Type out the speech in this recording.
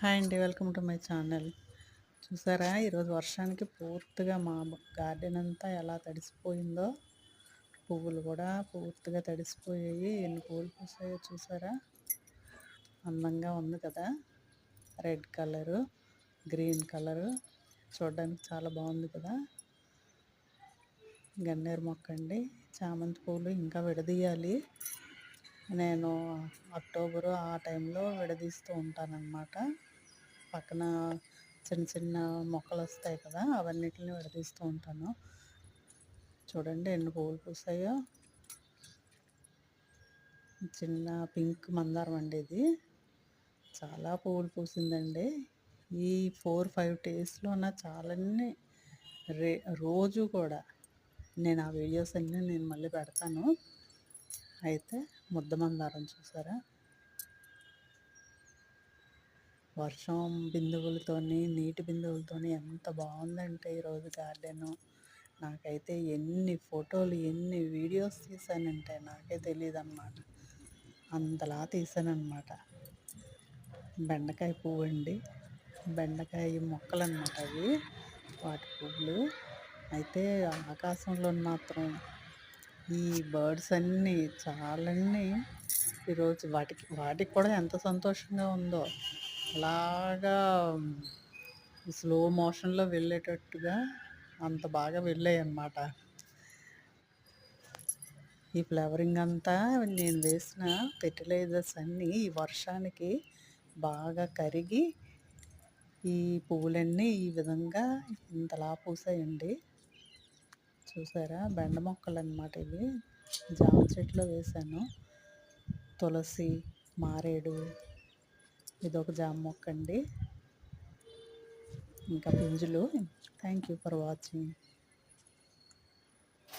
Hi అండి welcome to my channel. చూసారా ఈరోజు వర్షానికి పూర్తిగా మా గార్డెన్ అంతా ఎలా తడిసిపోయిందో పువ్వులు కూడా పూర్తిగా తడిసిపోయాయి ఎన్ని పువ్వులు పూసాయో చూసారా? అందంగా ఉంది కదా రెడ్ కలరు గ్రీన్ కలరు చూడడానికి చాలా బాగుంది కదా. గన్నేరు మొక్క అండి చామంతి పూలు ఇంకా విడదీయాలి. నేను అక్టోబరు ఆ టైంలో విడదీస్తూ ఉంటానన్నమాట. పక్కన చిన్న చిన్న మొక్కలు వస్తాయి కదా అవన్నిటిని విడదీస్తూ ఉంటాను. చూడండి ఎన్ని పువ్వులు పూసాయో. చిన్న పింక్ మందారం అండి ఇది. చాలా పువ్వులు పూసిందండి. ఈ ఫోర్ ఫైవ్ డేస్లోన చాలాన్ని రే రోజు కూడా నేను ఆ వీడియోస్ అన్నీ నేను మళ్ళీ పెడతాను. అయితే ముద్ద మందారం చూసారా? వర్షం బిందువులతోని నీటి బిందువులతోని ఎంత బాగుందంటే ఈరోజు గార్డెను. నాకైతే ఎన్ని ఫోటోలు ఎన్ని వీడియోస్ తీసానంటే నాకే తెలియదు అన్నమాట అంతలా తీసానమాట బెండకాయ పువ్వు అండి బెండకాయ మొక్కలు అనమాట అవి వాటి పువ్వులు. అయితే ఆకాశంలో మాత్రం ఈ బర్డ్స్ అన్నీ చాలన్నీ ఈరోజు వాటికి వాటికి కూడా ఎంత సంతోషంగా ఉందో. అలాగా స్లో మోషన్లో వెళ్ళేటట్టుగా అంత బాగా వెళ్ళాయి అన్నమాట ఈ ఫ్లవరింగ్ అంతా నేను వేసిన ఫెర్టిలైజర్స్ అన్నీ ఈ వర్షానికి బాగా కరిగి ఈ పువ్వులన్నీ ఈ విధంగా ఇంతలా పూసాయండి. చూసారా? బెండ మొక్కలు అనమాట ఇవి. జామ చెట్లో వేశాను తులసి మారేడు ఇదొక జామ మొక్క అండి ఇంకా పింజులు. Thank you for watching